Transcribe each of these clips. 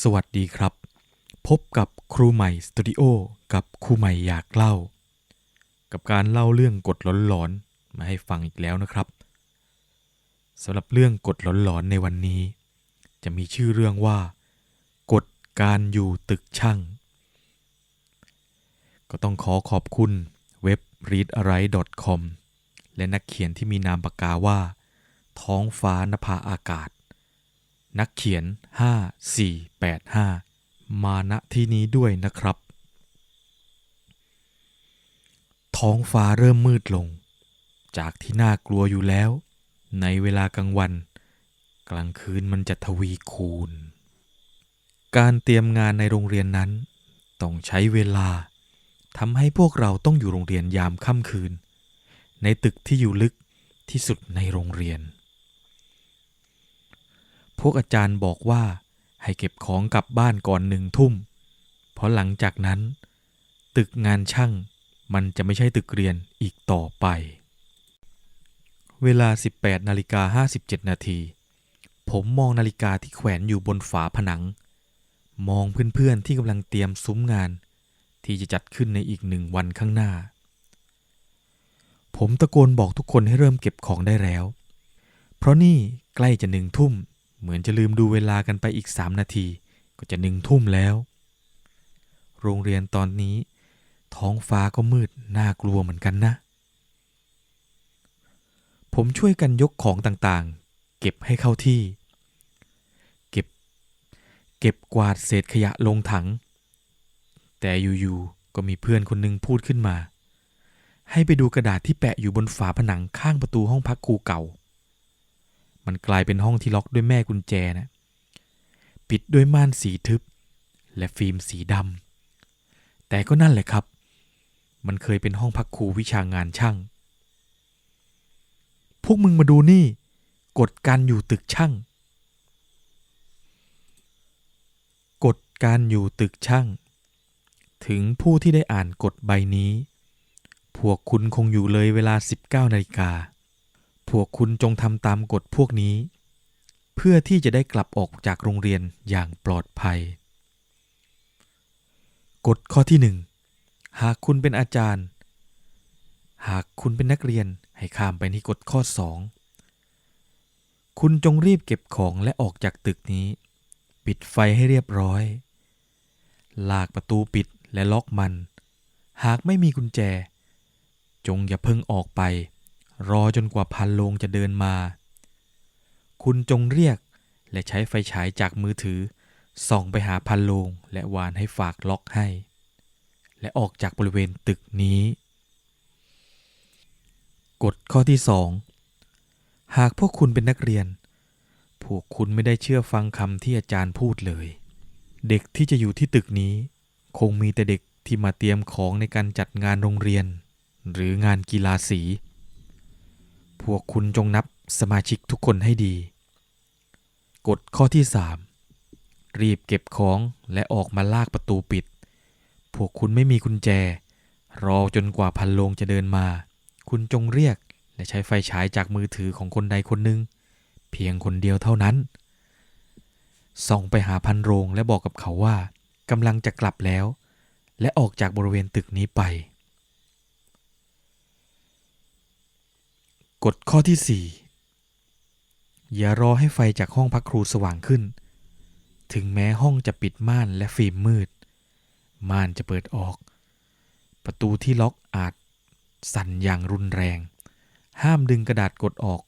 สวัสดีครับ พบกับครูใหม่สตูดิโอกับครูใหม่อยากเล่า กับการเล่าเรื่องกฎหลอนๆมาให้ฟังอีกแล้วนะครับสำหรับเรื่องกฎหลอนๆในวันนี้ จะมีชื่อเรื่องว่ากฎการอยู่ตึกช่าง ก็ต้องขอขอบคุณเว็บ readaright.com และนักเขียนที่มีนามปากกาว่า ท้องฟ้านภาอากาศ นักเขียน 5485 มาณที่นี้ด้วยนะครับ ท้องฟ้าเริ่มมืดลง จากที่น่ากลัวอยู่แล้ว ในเวลากลางวัน กลางคืนมันจะทวีคูณ การเตรียมงานในโรงเรียนนั้น ต้องใช้เวลาทำให้พวกเราต้องอยู่โรงเรียนยามค่ำคืน ในตึกที่อยู่ลึกที่สุดในโรงเรียน พวกอาจารย์บอกว่าให้เก็บของกลับบ้านก่อนหนึ่งทุ่ม เพราะหลังจากนั้น ตึกงานช่างมันจะไม่ใช่ตึกเรียนอีกต่อไป เวลา 18นาฬิกา57 นาที ผมมองนาฬิกาที่แขวนอยู่บนฝาผนัง มองเพื่อนๆที่กำลังเตรียมซุ้มงาน ที่จะจัดขึ้นในอีกหนึ่งวันข้างหน้า ผมตะโกนบอกทุกคนให้เริ่มเก็บของได้แล้ว เพราะนี่ใกล้จะหนึ่งทุ่ม เหมือนจะลืมดูเวลากันไปอีกสามนาที ก็จะหนึ่งทุ่มแล้ว โรงเรียนตอนนี้ ท้องฟ้าก็มืดน่ากลัวเหมือนกันนะ ผมช่วยกันยกของต่างๆ เก็บให้เข้าที่ เก็บ เก็บกวาดเศษขยะลงถัง แต่อยู่ๆก็มีเพื่อนคนหนึ่งพูดขึ้นมา ให้ไปดูกระดาษที่แปะอยู่บนฝาผนังข้างประตูห้องพักครูเก่า มันกลายเป็นห้องที่ล็อกด้วยแม่กุญแจนะปิดด้วยม่านสีทึบ และฟิล์มสีดำแต่ก็นั่นแหละครับ มันเคยเป็นห้องพักครูวิชางานช่าง พวกมึงมาดูนี่ กฎการอยู่ตึกช่างกฎการอยู่ตึกช่าง ถึงผู้ที่ได้อ่านกฎใบนี้ พวกคุณคงอยู่เลยเวลา 19นาฬิกา พวกคุณจงทำตามกฎพวกนี้ เพื่อที่จะได้กลับออกจากโรงเรียนอย่างปลอดภัย กฎข้อที่หนึ่งหากคุณเป็นอาจารย์ หากคุณเป็นนักเรียนให้ข้ามไปที่กฎข้อ2คุณจงรีบเก็บของและออกจากตึกนี้ ปิดไฟให้เรียบร้อย ลากประตูปิดและล็อกมัน หากไม่มีกุญแจ จงอย่าเพิ่งออกไป รอจนกว่าพันโลงจะเดินมา คุณจงเรียกและใช้ไฟฉายจากมือถือ ส่องไปหาพันโลงและวานให้ฝากล็อกให้ และออกจากบริเวณตึกนี้ กฎข้อที่2หากพวกคุณเป็นนักเรียน พวกคุณไม่ได้เชื่อฟังคำที่อาจารย์พูดเลย เด็กที่จะอยู่ที่ตึกนี้ คงมีแต่เด็กที่มาเตรียมของในการจัดงานโรงเรียน หรืองานกีฬาสี พวกคุณจงนับสมาชิกทุกคนให้ดี กฎข้อที่3รีบเก็บของและออกมาลากประตูปิด พวกคุณไม่มีกุญแจ รอจนกว่าพันโลงจะเดินมา คุณจงเรียกและใช้ไฟฉายจากมือถือของคนใดคนหนึ่ง เพียงคนเดียวเท่านั้น ส่องไปหาพันโรงและบอกกับเขาว่ากำลังจะกลับแล้ว และออกจากบริเวณตึกนี้ไป กฎข้อที่ 4 อย่ารอให้ไฟจากห้องพักครูสว่างขึ้น ถึงแม้ห้องจะปิดม่านและฟิล์มมืด ม่านจะเปิดออก ประตูที่ล็อกอาจสั่นอย่างรุนแรง ห้ามดึงกระดาษกดออก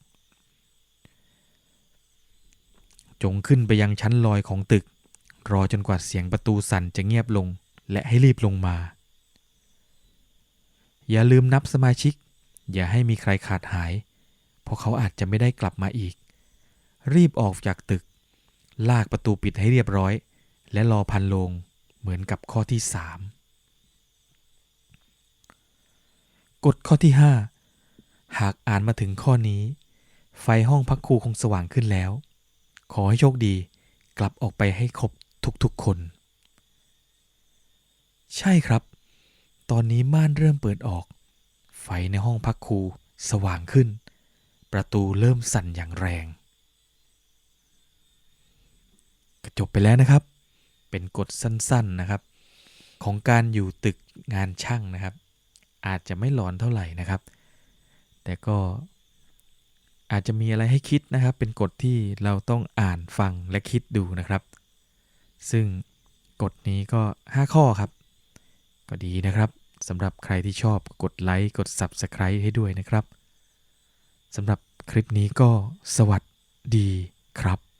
จงขึ้นไปยังชั้นลอยของตึก รอจนกว่าเสียงประตูสั่นจะเงียบลงและให้รีบลงมา อย่าลืมนับสมาชิก อย่าให้มีใครขาดหาย เพราะเขาอาจจะไม่ได้กลับมาอีก รีบออกจากตึก ลากประตูปิดให้เรียบร้อย และรอพันลงเหมือนกับข้อที่3กฎข้อที่5หากอ่านมาถึงข้อนี้ ไฟห้องพักครูคงสว่างขึ้นแล้ว ขอให้โชคดี กลับออกไปให้ครบทุกๆคน ใช่ครับ ตอนนี้ม่านเริ่มเปิดออก ไฟในห้องพักครูสว่างขึ้น ประตูเริ่มสั่นอย่างแรงก็จบไปแล้วนะครับ เป็นกฎสั้นๆนะครับ ของการอยู่ตึกงานช่างนะครับ อาจจะไม่หลอนเท่าไหร่นะครับ แต่ก็อาจจะมีอะไรให้คิดนะครับ เป็นกฎที่เราต้องอ่านฟังและคิดดูนะครับ ซึ่งกฎนี้ก็ 5 ข้อครับ ก็ดีนะครับ สำหรับใครที่ชอบกดไลค์กด Subscribe ให้ด้วยนะครับสำหรับคลิปนี้ก็สวัสดีครับ